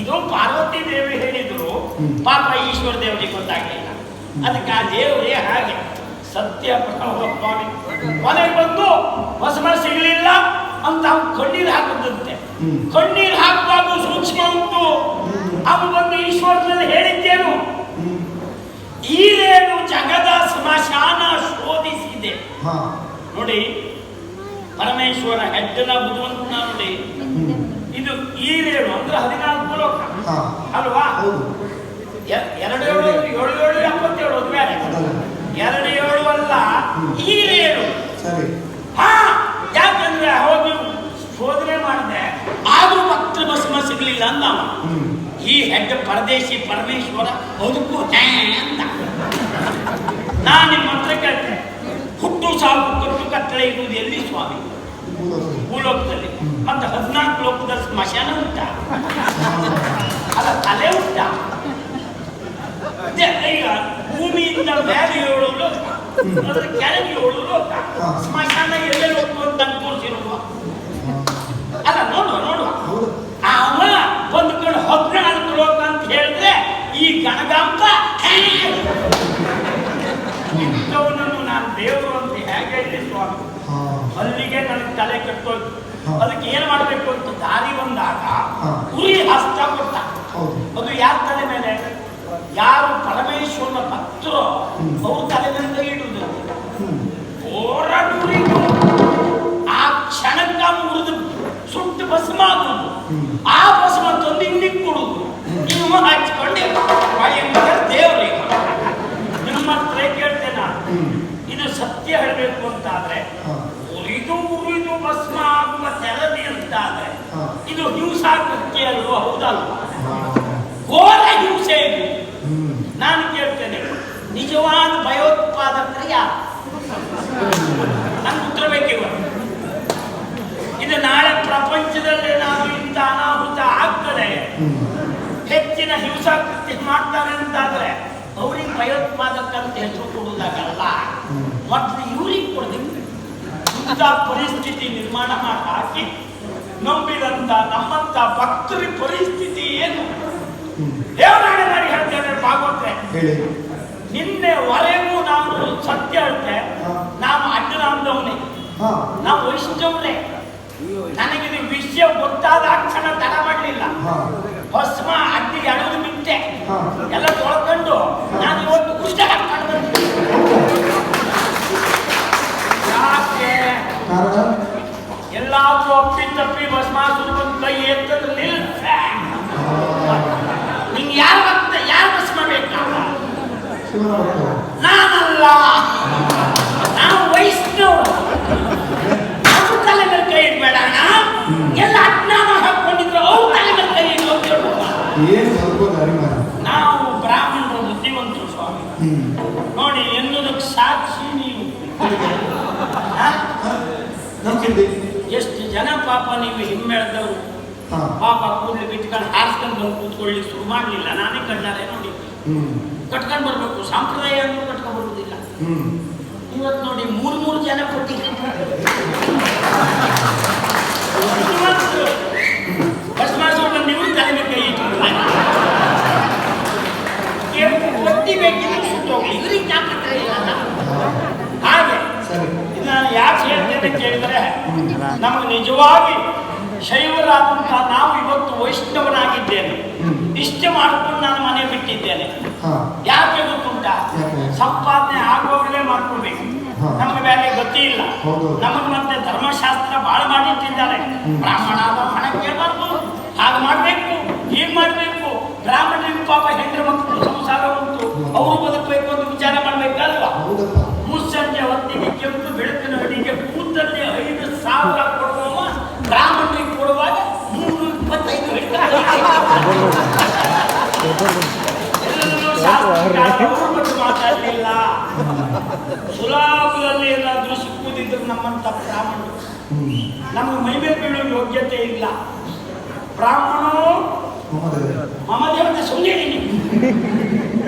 ಇದು ಪಾರ್ವತಿ ದೇವಿ ಹೇಳಿದ್ರು. ಪಾಪ ಈಶ್ವರ ದೇವರಿಗೆ ಗೊತ್ತಾಗಲಿಲ್ಲ. ಅದಕ್ಕೆ ಆ ದೇವರೇ ಹಾಗೆ ಸತ್ಯ ಸ್ವಾಮಿ ಮನೆಗೆ ಬಂದು ಹೊಸಮ ಸಿಗಲಿಲ್ಲ ಅಂತ ಅವ್ನು ಕಣ್ಣೀರು ಹಾಕಿದಂತೆ. ಕಣ್ಣೀರು ಹಾಕುವಾಗ ಸೂಕ್ಷ್ಮ ಉಂಟು. ಅವನು ಬಂದು ಈಶ್ವರನಲ್ಲಿ ಹೇಳಿದ್ದೇನು? ಈರೇನು ಜಗದ ಸ್ಮಶಾನ ಶೋಧಿಸಿದೆ. ನೋಡಿ ಪರಮೇಶ್ವರ ಹೆಡ್ಡನ ಬುದ್ಧಿವಂತನ ನೋಡಿ ಇದು ಈರೇನು ಅಂದ್ರೆ ಹದಿನಾಲ್ಕು ಲೋಕ. ಅಲ್ವಾ? ಹೌದು. ಎರಡು ಏಳು ಏಳು. ಏಳು ಎಪ್ಪತ್ತೇಳು ಅದು ಬೇರೆ ಎರಡು ಏಳು ಅಲ್ಲ ಸರಿ. ಹಾ ಯಾಕಂದ್ರೆ ಹೋಗಿ ಶೋಧನೆ ಮಾಡಿದೆ. ಆದ್ರೂ ಮತ್ತೆ ಭಸ್ಮ ಸಿಗ್ಲಿಲ್ಲ ಅಂದ ಈ ಹೆಡ್ ಪರದೇಶಿ ಪರಮೇಶ್ವರ ಬದುಕು ಅಂತ. ನಾನು ನಿಮ್ಮ ಹತ್ರ ಕೇಳ್ತೇನೆ. ಹುಟ್ಟು ಸಾವು ಕಟ್ಟು ಕತ್ತಲೆ ಇರುವುದು ಎಲ್ಲಿ ಸ್ವಾಮಿ. ಭೂಲೋಕದಲ್ಲಿ. ಸ್ಮಶಾನ ಉಂಟ ಅಲ್ಲ ತಲೆ ಉಂಟ ಈಗ ಭೂಮಿಯಿಂದ ಮೇಲೆ ಹೇಳೋರು ಅದ್ರ ಕೆಳಗೆ ಹೇಳೋರು. ಸ್ಮಶಾನ ಎಲ್ಲೇ ಲೋಕ ಅಂತ ತೋರಿಸಿರುವ ಅಲ್ಲ, ನೋಡುವ ನೋಡುವ ಅವ ಒಂದು ಕಡೆ ಲೋಕ ಅಂತ ಹೇಳಿದ್ರೆ ಈ ಗಣಗಾಂಬ! ಇಂಥವನನ್ನು ನಾನು ದೇವರು ಅಂತ ಹೇಗೆ ಹೇಳಿ ಸ್ವಾಮಿ ಅಲ್ಲಿಗೆ ನನಗೆ ತಲೆ ಕೆಟ್ಟೋಯ್ತು. ಅದಕ್ಕೆ ಏನ್ ಮಾಡ್ಬೇಕು ಅಂತ ದಾರಿ ಬಂದಾಗ ಹುಲಿ ಉರಿ ಹಸ್ತ ಕೊಟ್ಟ. ಅದು ಯಾರ ತಲೆ ಮೇಲೆ? ಯಾರು ಪರಮೇಶ್ವರನ ಭಕ್ತರು? ಬೌದ್ಧ ಅವ್ರ ತೆರದಿ ಇದು ಹಿಂಸಾಕೃತ್ಯ ಅಲ್ವಾ? ಹೌದಲ್ವಾ? ಘೋರ ಹಿಂಸೆ ಇದು ನಾನು ಕೇಳ್ತೇನೆ. ನಿಜವಾದ ಭಯೋತ್ಪಾದಕರು ಯಾರು? ನನ್ಗೆ ಉತ್ತರ ಬೇಕಿವ ಇದು ನಾಳೆ ಪ್ರಪಂಚದಲ್ಲಿ ನಾವು ಇಂಥ ಅನಾಹುತ ಆಗ್ತದೆ. ಹೆಚ್ಚಿನ ಹಿಂಸಾಕೃತ್ಯ ಮಾಡ್ತಾರೆ ಅಂತಾದ್ರೆ ಅವ್ರಿಗೆ ಭಯೋತ್ಪಾದಕ ಅಂತ ಹೆಸರು ಕೊಡುವುದಾಗಲ್ಲ. ಮೊದಲು ಇವ್ರಿಗೆ ಕೊಡಬೇಕು. ಇಂಥ ಪರಿಸ್ಥಿತಿ ನಿರ್ಮಾಣ ಮಾಡಿ ಹಾಕಿ ನಂಬಿದಂತ ನಮ್ಮಂತ ಭಕ್ತರ ಪರಿಸ್ಥಿತಿ ಏನು? ದೇವರಾಣೆ ಮಾಡಿ ಹೇಳ್ತೇನೆ ಭಾಗವತ್ರೆ. ನಿನ್ನೆವರೆಗೂ ನಾನು ಸತ್ಯ ಹೇಳ್ತೆ. ನಾನು ಅಡ್ಡರಾಮದವನೇ ಹಾ. ನಾವು ನನಗೆ ನನಗಿದು ವಿಷಯ ಗೊತ್ತಾದ ಕ್ಷಣ ತಡ ಮಾಡಲಿಲ್ಲ. ಭಸ್ಮ ಅಡ್ಡಿ ಎಳೆದು ಬಿಟ್ಟೆ. ಎಲ್ಲ ತೊಳ್ಕೊಂಡು ನಾನು ಇವತ್ತು ಕುಷ್ಟ ನಾನಲ್ಲ. ನಾವು ವೈಷ್ಣವರು ನಮ್ಮ ತಲೆ ಮೇಲೆ ಕೈ ಇಡ್ಬೇಡ. ಎಲ್ಲ ಅಜ್ಞಾನ ಹಾಕೊಂಡಿದ್ರು ಅವ್ರ ತಲೆ ಮೇಲೆ ಕೈ ಇಡು ನಾವು ಬ್ರಾಹ್ಮಣರು ಬುದ್ಧಿವಂತರು ಸ್ವಾಮಿ. ನೋಡಿ ಎನ್ನುವುದಕ್ಕೆ ಸಾಕ್ಷಿ ನೀವು. ಜನ ಪಾಪ ನೀವು ಹಿಮ್ಮೆಳೆದವರು ಪಾಪ ಕೂಡ್ಲಿ ಬಿಟ್ಕೊಂಡು ಹಾರಿಸ್ಕೊಂಡು ಬಂದು ಕೂತ್ಕೊಳ್ಳಿ ಶುರು ಮಾಡಲಿಲ್ಲ. ನಾನೇ ಕಣ್ಣಾರೆ ನೋಡಿ ಕಟ್ಕೊಂಡು ಬರಬೇಕು. ಸಂಪ್ರದಾಯ ಅನ್ನೂ ಕಟ್ಕೊಂಡು ಬರುವುದಿಲ್ಲ ಇವತ್ತು ನೋಡಿ ಮೂರು ಮೂರು ಜನ ಭಸ್ಮಾಸುರ ನೀವು ತಲೆ ಕೈ ಇಟ್ಟಿಲ್ಲ ಒತ್ತಿ ಬೇಕಿದ್ರೆ ಸುಟ್ಟೋಗ್ಲಿ ಇವ್ರಿಗೆ ಹಾಗೆ. ನಾನು ಯಾಕೆ ಹೇಳ್ತೇನೆ ಕೇಳಿದ್ರೆ ನಮಗೆ ನಿಜವಾಗಿ ಶೈವರಾದಂತಹ ನಾವು ಇವತ್ತು ವೈಷ್ಣವನಾಗಿದ್ದೇನೆ. ಇಷ್ಟ ಮಾಡಿಕೊಂಡು ನಾನು ಮನೆ ಬಿಟ್ಟಿದ್ದೇನೆ. ಯಾಕೆ ಗೊತ್ತುಂಟ? ಸಂಪಾದನೆ ಆಗೋಗಲೇ ಮಾಡ್ಕೊಳ್ಬೇಕು ನಮ್ಗೆ ಬೇರೆ ಗತಿ ಇಲ್ಲ. ನಮಗೆ ಮತ್ತೆ ಧರ್ಮಶಾಸ್ತ್ರ ಬಹಳ ಮಾಡಿಟ್ಟಿದ್ದಾರೆ. ಬ್ರಾಹ್ಮಣ ಹಣ ಕೇಳಬಾರ್ದು ಹಾಗೆ ಮಾಡಬೇಕು ಏನ್ ಮಾಡಬೇಕು. ಬ್ರಾಹ್ಮಣರಿಗೂ ಪಾಪ ಹೆಂಡ್ರ ಮಕ್ಕಳು ಸಂಸಾರ ಉಂಟು. ಅವರು ಬದುಕಬೇಕು ಸಾವಿರ ಬ್ರಾಹ್ಮಣರಿಗೆ ಕೊಡುವಾಗ ಮೂರು ಇಪ್ಪತ್ತೈದು ಮಾತಾಡಲಿಲ್ಲ. ಸುಲಾಭದಲ್ಲಿ ಏನಾದ್ರೂ ಸಿಕ್ಕುವುದಿದ್ರು ನಮ್ಮಂತ ಬ್ರಾಹ್ಮಣರು. ಹ್ಮ್ ನಮಗೆ ಮೈಮೇಲೆ ಯೋಗ್ಯತೆ ಇಲ್ಲ. ಬ್ರಾಹ್ಮಣರು ಮಮದೇವತೆ ಮಮ ದೇವತೆ ಸುಮ್ಮನೆ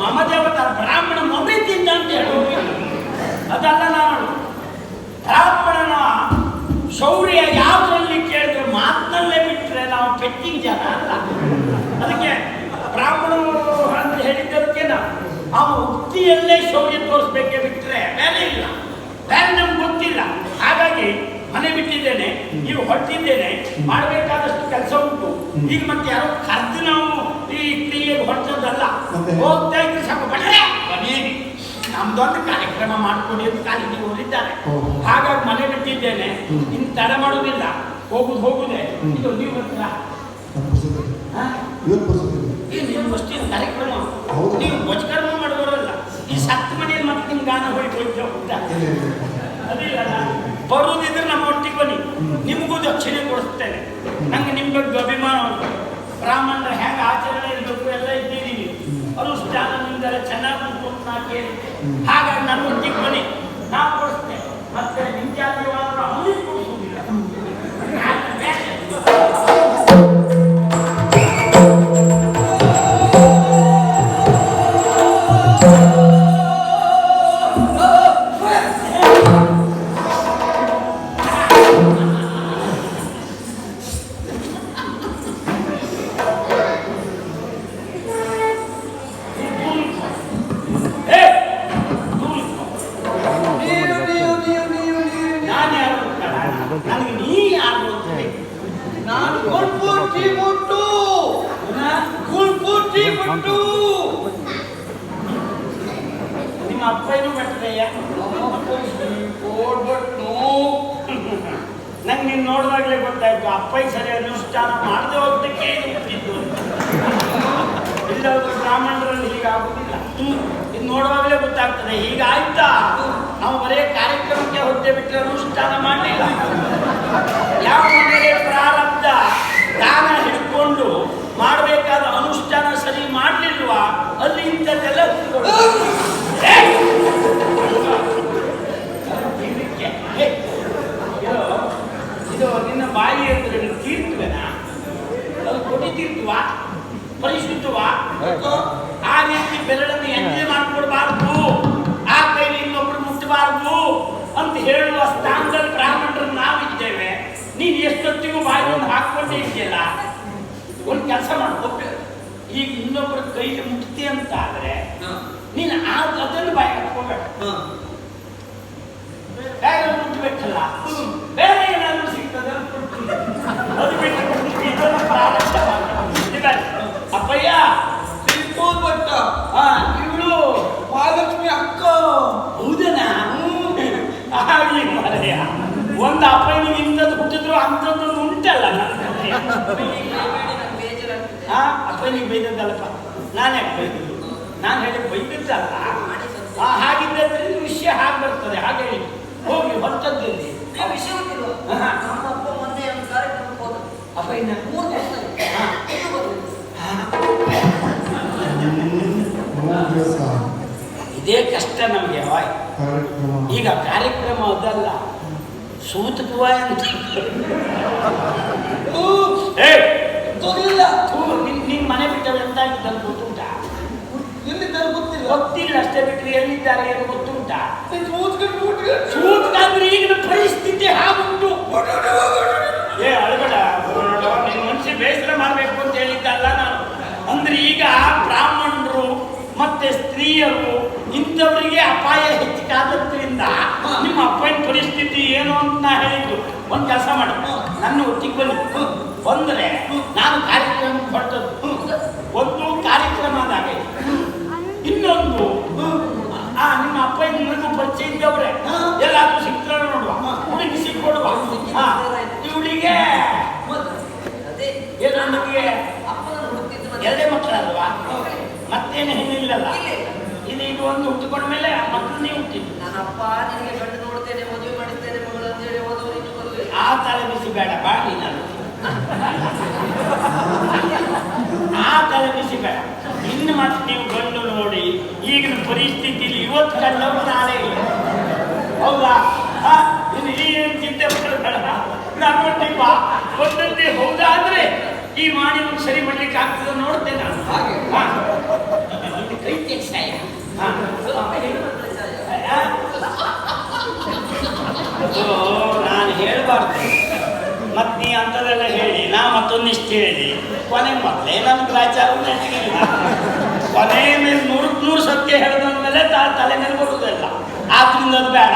ಮಮ ದೇವತ ಬ್ರಾಹ್ಮಣ ಮಮ್ಮಿದ್ದಿಂದ ಅಂತ ಹೇಳೋದು ಅದಲ್ಲ ನಾನು ಬ್ರಾಹ್ಮಣನ ಶೌರ್ಯ ಯಾವುದರಲ್ಲಿ ಕೇಳಿದ್ರೆ ಮಾತನಲ್ಲೇ ಬಿಟ್ಟರೆ ನಾವು ಪೆಟ್ಟಿಗೆ ಜನ ಅಲ್ಲ ಅದಕ್ಕೆ ಬ್ರಾಹ್ಮಣರು ಅಂತ ಹೇಳಿದ್ದದಕ್ಕೇನ ಆ ಉಕ್ತಿಯಲ್ಲೇ ಶೌರ್ಯ ತೋರಿಸ್ಬೇಕೆ ಬಿಟ್ಟರೆ ಬೇರೆ ಇಲ್ಲ. ಬೇರೆ ನಮ್ಗೆ ಗೊತ್ತಿಲ್ಲ. ಹಾಗಾಗಿ ಮನೆ ಬಿಟ್ಟಿದ್ದೇನೆ ನೀವು ಹೊರಟಿದ್ದೇನೆ ಮಾಡಬೇಕಾದಷ್ಟು ಕೆಲಸ ಉಂಟು. ಈಗ ಮತ್ತೆ ಯಾರೋ ಕರೆದು ನಾವು ಈ ಕ್ರಿಯೆಗೆ ಹೊರಟದಲ್ಲ? ಹೋಗ್ತಾ ಇದ್ರೆ ಸಾಕು. ಬನ್ನಿ ಬನ್ನಿ. ನಮ್ದೊಂದು ಕಾರ್ಯಕ್ರಮ ಮಾಡ್ಕೊಡಿ ಅಂತ ಕಾಲಿಗೆ ಹೋಗಿದ್ದಾರೆ ಹಾಗಾಗಿ ಮನೆ ಬಿಟ್ಟಿದ್ದೇನೆ. ಇನ್ನು ತಡ ಮಾಡೋದಿಲ್ಲ ಹೋಗುದು ಹೋಗುದೇ. ಇದು ನೀವು ಬರ್ತೀರಾ? ಇವತ್ತು ನಿಮ್ಮ ಅಷ್ಟಿನ ಕಾರ್ಯಕ್ರಮ. ನೀವು ವಚಕರ್ಮ ಮಾಡುವವರಲ್ಲ ಈ ಸತ್ ಮನೆಯಲ್ಲಿ ಮತ್ತೆ ನಿಮ್ ಗಾನ ಹೋಗಿ ಹೋಗ್ತಾ. ಅದಿಲ್ಲ ಬರುವುದಿದ್ರೆ ನಮ್ಮ ಒಟ್ಟಿಗೆ ಬನ್ನಿ. ನಿಮಗೂ ದಕ್ಷಿಣೆ ಕೊಡಿಸ್ತೇನೆ ನಂಗೆ ನಿಮ್ಮ ಬಗ್ಗೆ ಅಭಿಮಾನ ಉಂಟು ಬ್ರಾಹ್ಮಣರ ಹೆಂಗೆ ಆಚರಣೆ ಇರಬೇಕು ಎಲ್ಲ ಇದ್ದೀರಿ ನೀವು ಅನುಷ್ಠಾನದಿಂದಲೇ ಚೆನ್ನಾಗಿ ಉಂಟು ಅಂತ ಅಂತ ನಿಮ್ಮ ಅಪ್ಪನೂ ಬರ್ತದಯ್ಯ ಓಡ್ಬಟ್ಟು. ನಂಗೆ ನೀನು ನೋಡಿದಾಗಲೇ ಗೊತ್ತಾಯ್ತು ಅಪ್ಪಯ್ಯ ಸರಿ ಅನುಷ್ಠಾನ ಮಾಡದೆ ಹೋಗ್ದಕ್ಕೆ ಇದು ಹುಟ್ಟಿದ್ದು ಅಂತ. ಇಲ್ಲದ್ರೆ ಬ್ರಾಹ್ಮಣರಲ್ಲಿ ಹೀಗಾಗುದಿಲ್ಲ. ಇದು ನೋಡುವಾಗಲೇ ಗೊತ್ತಾಗ್ತದೆ. ಹೀಗಾಯ್ತಾ? ನಾವು ಬರೇ ಕಾರ್ಯಕ್ರಮಕ್ಕೆ ಹೊತ್ತೆ ಬಿಟ್ಟರೆ ಅನುಷ್ಠಾನ ಮಾಡಲಿಲ್ಲ. ಯಾವ ಮನೆಗೆ ಪ್ರಾರಬ್ಧ ದಾನ ಹಿಡ್ಕೊಂಡು ಮಾಡಬೇಕಾದ ಅನುಷ್ಠಾನ ಸರಿ ಮಾಡಲಿಲ್ವಾ ಅಲ್ಲಿ ಇಂಥದ್ದೆಲ್ಲ ಹುಟ್ಕೊಳ್ಳೋದು. ಏಯ್! ಇದಕ್ಕೆ, ಹೇ, ಇದು ಇದು ನಿನ್ನ ಬಾಯಿ ಅಂದ್ರೆ ತೀರ್ಥವೇನಾ ಅದು ಕೊಡಿ ತೀರ್ಥವಾ ಪರಿಶುದ್ಧವಾ ಆ ರೀತಿ ಬೆರಳನ್ನು ಎಂಜೆ ಮಾಡ್ಕೊಡ್ಬಾರ್ದು ಆ ಕೈಲಿ ಇನ್ನೊಬ್ರು ಮುಟ್ಟಬಾರ್ದು ಅಂತ ಹೇಳುವ ಸ್ಥಾನದಲ್ಲಿ ಬ್ರಾಹ್ಮಣರು ನಾವಿದ್ದೇವೆ ನೀನು ಎಷ್ಟೊತ್ತಿಗೂ ಬಾಯಿ ಹಾಕೊಂಡೇ ಇದೆಯಲ್ಲ ಒಂದು ಕೆಲಸ ಮಾಡಿ ಈಗ ಇನ್ನೊಬ್ಬರ ಕೈಗೆ ಮುಟ್ತಿ ಅಂತ ಆದ್ರೆ ನೀನು ಆ ಅದನ್ನು ಬಾಯಿ ಹಾಕೋಬೇಕು ಬೇರೆ ಮುಟ್ಟಬೇಕಲ್ಲ ಬೇರೆ ಏನಾದ್ರು ಸಿಗ್ತದೆ ಅಂತ ಕೊಡ್ತೀನಿ. ಅದು ಬಿಟ್ಟು ಇದನ್ನು ಪ್ರಾರಂಭ ಮಾಡು. ಇದ್ದಾರೆ. ಅಪ್ಪಯ್ಯ ತಿಳ್ಕೋದ್ ಬಟ್ಟ ಹಾ ಇವಳು ಮಹಾಲಕ್ಷ್ಮಿ ಅಕ್ಕ ಹೌದನಾ ಆಗ್ಲಿ ಮಾರಯ್ಯ ಒಂದು ಅಪ್ಪನಿಗೆ ಇಂಥದ್ದು ಹುಟ್ಟಿದ್ರು ಅಂಥದ್ದು ಉಂಟಲ್ಲ ನನ್ನ ಕತೆ. ಆ ನೀವು ಬೈದದ್ದಲ್ಲಪ್ಪ. ನಾನೇ ಬೈದಿದ್ದು? ನಾನು ಹೇಳಿ ಬೈದದ್ದಲ್ಲ. ಆ ಹಾಗಿದ್ದರೆ ವಿಷಯ ಹಾಗೆ ಬರ್ತದೆ ಹಾಗೆ ಹೇಳಿ. ಹೋಗಿ? ನಮ್ಮ ಅಪ್ಪ. ಅಪ್ಪ ಇನ್ನ? ಮೂರು. ಇದೇ ಕಷ್ಟ ನಮಗೆ ವಾಯ್. ಈಗ ಕಾರ್ಯಕ್ರಮ ಅದಲ್ಲ. ಸೂತಕವಾಯ್ ಅಂತ. ಗೊತ್ತಿಲ್ಲ. ಥೂ, ನಿನ್ ನಿನ್ ಮನೆ ಬಿಟ್ಟವ್ರು ಎಂತಾಗಿದ್ದ ಗೊತ್ತುಂಟ? ಎಲ್ಲಿದ್ದಾರೆ ಗೊತ್ತಿಲ್ಲ. ಗೊತ್ತಿಲ್ಲ ಅಷ್ಟೇ ಬಿಟ್ಟರೆ ಎಲ್ಲಿದ್ದಾರೆ ಏನು ಗೊತ್ತುಂಟ? ಮುಟ್ಕೊಂಡು ಈಗಿನ ಪರಿಸ್ಥಿತಿ ಹಾಗುಂಟು. ಏ ಅಳಬೇಡ ನಿನ್ನ ಮನುಷ್ಯ ಬೇಸರ ಮಾಡಬೇಕು ಅಂತ ಹೇಳಿದ್ದಲ್ಲ ನಾನು. ಅಂದ್ರೆ ಈಗ ಬ್ರಾಹ್ಮಣರು ಮತ್ತೆ ಸ್ತ್ರೀಯರು ಇಂಥವರಿಗೆ ಅಪಾಯ ಹೆಚ್ಚಾದದ್ರಿಂದ ನಿಮ್ಮ ಅಪ್ಪನ ಪರಿಸ್ಥಿತಿ ಏನು ಅಂತ ನಾ ಹೇಳಿದ್ದು. ಒಂದು ಕೆಲಸ ಮಾಡಿ. ನನ್ನ ಒಟ್ಟಿಗೆ ಬನ್ನಿ. ಬಂದರೆ ನಾನು ಕಾರ್ಯಕ್ರಮ ಕೊಟ್ಟದ್ದು ಒಂದು ಕಾರ್ಯಕ್ರಮ ಅದಾಗೆ ಇನ್ನೊಂದು ಆ ನಿಮ್ಮ ಅಪ್ಪ ನಿಮಗೂ ಪರಿಚಯ ಇದ್ದವ್ರೆ ಎಲ್ಲಾದ್ರೂ ಸಿಕ್ತಾರೆ ನೋಡುವ ಹುಡುಗಿ ಸಿಕ್ಕೊಡುವ ಇವಳಿಗೆ ಅದೇ. ಏನು ಮತ್ತೆ. ಎರಡೇ ಮಕ್ಕಳಲ್ವಾ? ಮತ್ತೇನು ಹೆಣ್ಣಿಲ್ಲಲ್ಲ ಇಲ್ಲ. ಇದು ಇದು ಒಂದು ಹುಟ್ಟುಕೊಂಡ ಮೇಲೆ ಮಕ್ಕಳು ನೀವು ಹುಟ್ಟಿದ್ದು. ನನ್ನ ಅಪ್ಪ ನಿನಗೆ ಗಂಡು ನೋಡ್ತೇನೆ ಮದುವೆ ಮಾಡಿಸ್ತೇನೆ ಮಗಳು ಅಂತ ಹೇಳಿ ಹೋದವರು ಇನ್ನು ಬರಲಿಲ್ಲ ಆ ತಲೆ ಬಿಸಿ ಬೇಡ ಬಾಡಿ ನಾನು. ಆ ತಲೆ ಸಿಗಲ್ಲ ಇನ್ನು ಮತ್ತೆ ನೀವು ಗಂಡು ನೋಡಿ ಈಗಿನ ಪರಿಸ್ಥಿತಿಯಲ್ಲಿ ಇವತ್ತು ಕಲ್ಲವರು ನಾಳೆ ಇಲ್ಲ. ಹೌದಾ? ಇನ್ನು ಏನು ಚಿಂತೆ ನನ್ನೊಟ್ಟಿಗೆ ಬಾ ಒಂದೊಂದೇ ಹೌದಾ ಅಂದ್ರೆ ಈ ಮಾಡಿ ಒಂದು ಸರಿ ಮಾಡ್ಲಿಕ್ಕೆ ಆಗ್ತದೆ ನೋಡ್ತೇನೆ ಕೈ ತೆಗ್ಸಾಯ. ನಾನು ಹೇಳ್ಬಾರ್ದು. ಮತ್ ನೀ ಅಂಥದ್ದೆಲ್ಲ ಹೇಳಿ, ನಾ ಮತ್ತೊಂದಿಷ್ಟು ಹೇಳಿ. ಕೊನೆ ಮೊದಲೇ ನನ್ನ ಗ್ರಾಚಾರ ನೆಟ್ಟಿಗಿಲ್ಲ ಕೊನೆ ಮೇಲೆ ನೂರಕ್ಕೆ ನೂರು ಸತ್ಯ ಹೇಳಿದ್ಮೇಲೆ ತಾ ತಲೆ ಮೇಲೆ ಬರುವುದಿಲ್ಲ ಆದ್ರಿಂದ ಅದು ಬೇಡ.